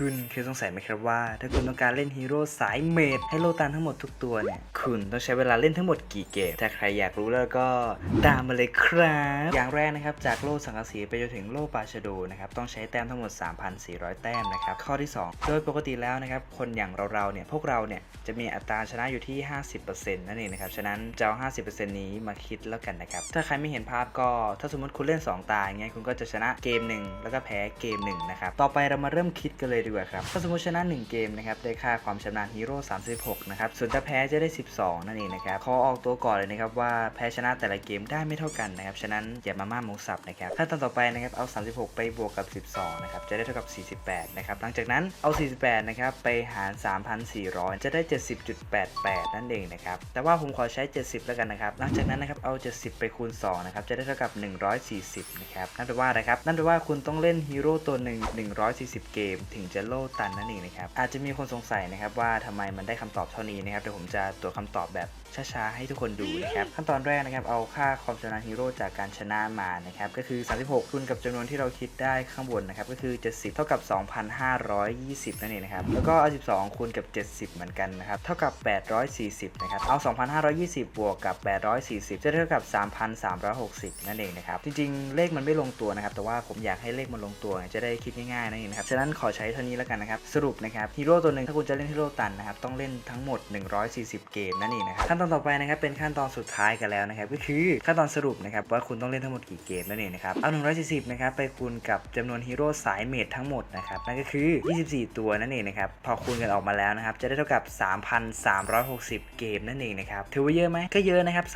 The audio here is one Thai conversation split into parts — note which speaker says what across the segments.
Speaker 1: คุณเคยสงสัยไหมครับว่า ถ้าคุณต้องการเล่นฮีโร่สายเมดให้โลตันทั้งหมดทุกตัวเนี่ย คุณต้องใช้เวลาเล่นทั้งหมดกี่เกม ถ้าใครอยากรู้แล้วก็ตามมาเลยครับ อย่างแรกนะครับจากโลสังกะสีไปจนถึงโลปาชโดนะครับต้องใช้แต้มทั้งหมด 3,400 แต้มนะครับข้อที่ 2 โดยปกติแล้วนะครับคนอย่างเราๆเนี่ยพวกเราเนี่ยจะมีอัตราชนะอยู่ที่ 50%นั่นเองนะครับฉะนั้นจะเอา50%นี้มาคิดแล้วกันนะครับถ้าใครไม่เห็นภาพก็ถ้าสมมติคุณเล่น 2 ตาอย่างเงี้ยคุณก็จะชนะเกมหนึ่งแล้วก็แพ้เกมหนึ่งนะครับต่อไปเรามาเริ่มคิดกันเลยดีกว่าครับถ้าสมมติชนะ 1 เกมนะครับได้ค่าความชำนาญฮีโร่36นะครับส่วนถ้าแพ้จะได้ 12 นั่นเองนะครับขอออกตัวก่อนเลยนะครับว่าแพ้ชนะแต่ละเกมได้ไม่เท่ากันนะครับฉะนั้นอย่ามาม่าหมูสับนะครับขั้นตอนต่อไปนะครับเอา 36 ไปบวกกับ 12นะครับจะได้เท่ากับ 48นะครับหลังจากนั้นเอา 48นะครับไปหาร 3,400 จะได้ 70.88 นั่นเองนะครับแต่ว่าผมขอใช้ 70 แล้วกันนะครับหลังจากนั้นนะครับเอา 70 ไปคูณ2นะครับจะได้เท่ากับ 140นะครับนั่นแปลว่าอะไรครับนั่นแปลว่าคุณต้องเล่นฮีโร่ตัวหนึ่ง140 เกมถึงจะโล่ตันนั่นเองนะครับอาจจะมีคนสงสัยนะครับว่าทำไมมันได้คำตอบเท่านี้นะครับเดี๋ยวผมจะตรวจคำตอบแบบช้าๆให้ทุกคนดูนะครับขั้นตอนแรกนะครับเอาค่าความชำนาญฮีโร่จากการชนะมานะครับก็คือ 36คูณกับจำนวนที่เราคิดได้ข้างบนนะครับก็คือ 70 เท่ากับ 2,520 นั่นเองนะครับแล้วก็เอา 12คูณกับ 70 เหมือนกันนะครับเท่ากับ 840 นะครับเอา 2,520 บวกกับ 840 จะเท่ากับ 3,360 นั่นเองนะครับจริงๆ เลขมันไม่ลงตัวนะครับแต่ว่าผมอยากให้เลขมันลงตัวจะได้คิดง่ายๆนั่นเองนะครับฉะนั้นขอใช้เท่านี้แล้วกันนะครับ สรุปนะครับฮีโร่ตัวหนึ่งถ้าคุณจะเล่นฮีโร่ตันนะครับต้องเล่นทั้งหมด 140 เกมนั่นเองนะครับขั้นตอนต่อไปนะครับเป็นขั้นตอนสุดท้ายกันแล้วนะครับก็คือขั้นตอนสรุปนะครับว่าคุณต้องเล่นทั้งหมดกี่เกมนั่นเองนะครับเอา 140 นะครับไปคูณกับจำนวนฮีโร่สายเมดทั้งหมดนะครับนั่นก็คือ 24 ตัวนั่นเองนะครับพอคูณกันออกมาแล้วนะครับจะได้เท่ากับ 3,360 เกมนั่นเองนะครับถือว่าเยอะไหมก็เยอะนะครับ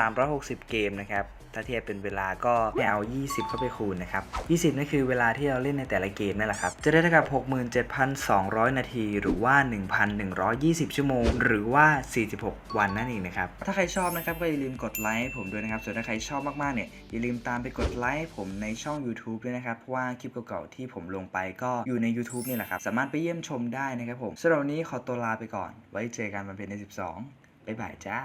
Speaker 1: 3,360 เกมนะครับถ้าเทียบเป็นเวลาก็ไม่เอา 20 เข้าไปคูณนะครับ 20 นั่นคือเวลาที่เราเล่นในแต่ละเกมนั่นแหละครับ จะได้เท่ากับ67,200 นาที หรือว่า 1,120 ชั่วโมง หรือว่า 46 วันนั่นเองนะครับ ถ้าใครชอบนะครับก็อย่าลืมกดไลค์ให้ผมด้วยนะครับ ส่วนถ้าใครชอบมากๆเนี่ยอย่าลืมตามไปกดไลค์ผมในช่อง YouTube ด้วยนะครับ เพราะว่าคลิปเก่าๆที่ผมลงไปก็อยู่ใน YouTube นี่แหละครับ สามารถไปเยี่ยมชมได้นะครับผมสำหรับวันนี้ขอตัวลาไปก่อน ไว้เจอกันวันเป็นใน 12บ๊ายบายจ้า